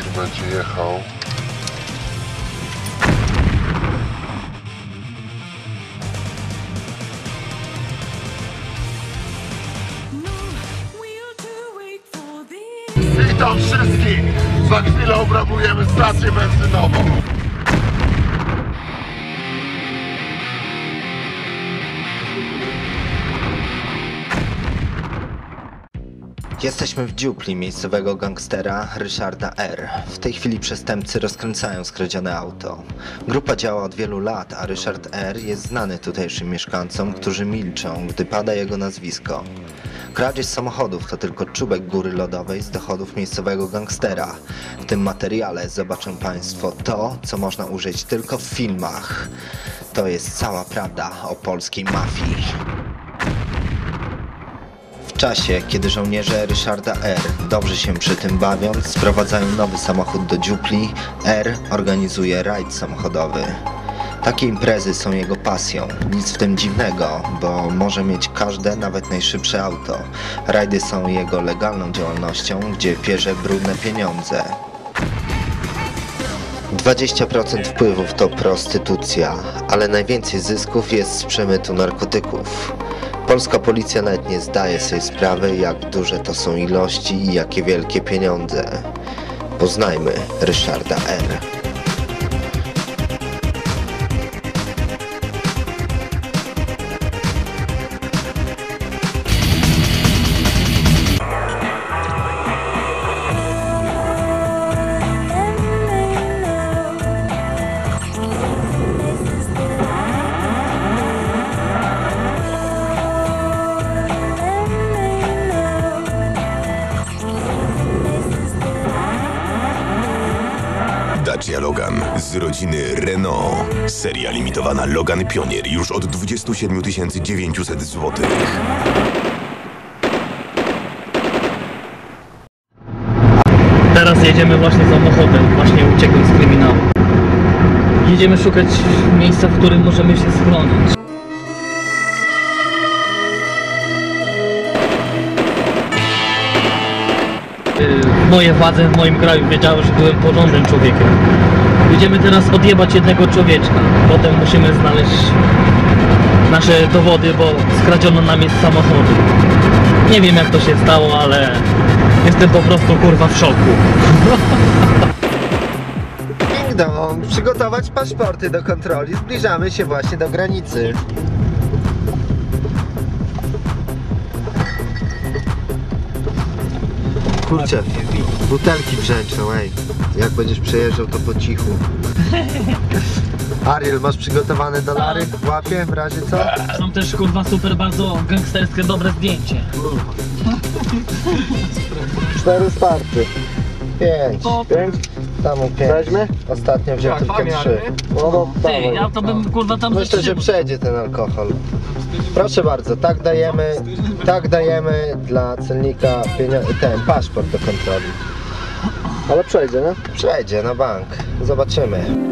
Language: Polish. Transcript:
będzie jechał. Witam wszystkich! Za chwilę obrabujemy stację benzynową. Jesteśmy w dziupli miejscowego gangstera Ryszarda R. W tej chwili przestępcy rozkręcają skradzione auto. Grupa działa od wielu lat, a Ryszard R. jest znany tutejszym mieszkańcom, którzy milczą, gdy pada jego nazwisko. Kradzież samochodów to tylko czubek góry lodowej z dochodów miejscowego gangstera. W tym materiale zobaczą Państwo to, co można użyć tylko w filmach. To jest cała prawda o polskiej mafii. Czasie, kiedy żołnierze Ryszarda R. dobrze się przy tym bawiąc, sprowadzają nowy samochód do dziupli, R. organizuje rajd samochodowy. Takie imprezy są jego pasją. Nic w tym dziwnego, bo może mieć każde, nawet najszybsze auto. Rajdy są jego legalną działalnością, gdzie pierze brudne pieniądze. 20% wpływów to prostytucja, ale najwięcej zysków jest z przemytu narkotyków. Polska policja nawet nie zdaje sobie sprawy, jak duże to są ilości i jakie wielkie pieniądze. Poznajmy Ryszarda R. Dacia Logan z rodziny Renault. Seria limitowana Logan Pionier już od 27 900 zł. Teraz jedziemy właśnie samochodem, właśnie uciekłem z kryminału. Jedziemy szukać miejsca, w którym możemy się schronić. Moje władze w moim kraju wiedziały, że byłem porządnym człowiekiem. Idziemy teraz odjebać jednego człowieczka. Potem musimy znaleźć nasze dowody, bo skradziono nam jest samochody. Nie wiem jak to się stało, ale jestem po prostu kurwa w szoku. Ding dong, przygotować paszporty do kontroli. Zbliżamy się właśnie do granicy. Kurczę, butelki brzęczą, ej. Jak będziesz przejeżdżał, to po cichu. Ariel, masz przygotowane dolary w łapie w razie co? Są też kurwa super bardzo gangsterskie dobre zdjęcie. Cztery starty. Pięć? Tam mu pięć. Weźmy? Ostatnio wziął tylko trzy. No, no, Ty, dawaj. ja to bym kurwa tam Myślę, że przejdzie ten alkohol. Proszę bardzo, tak dajemy, tak dajemy dla celnika pienio- ten paszport do kontroli. Ale przejdzie, nie? Przejdzie na bank. Zobaczymy.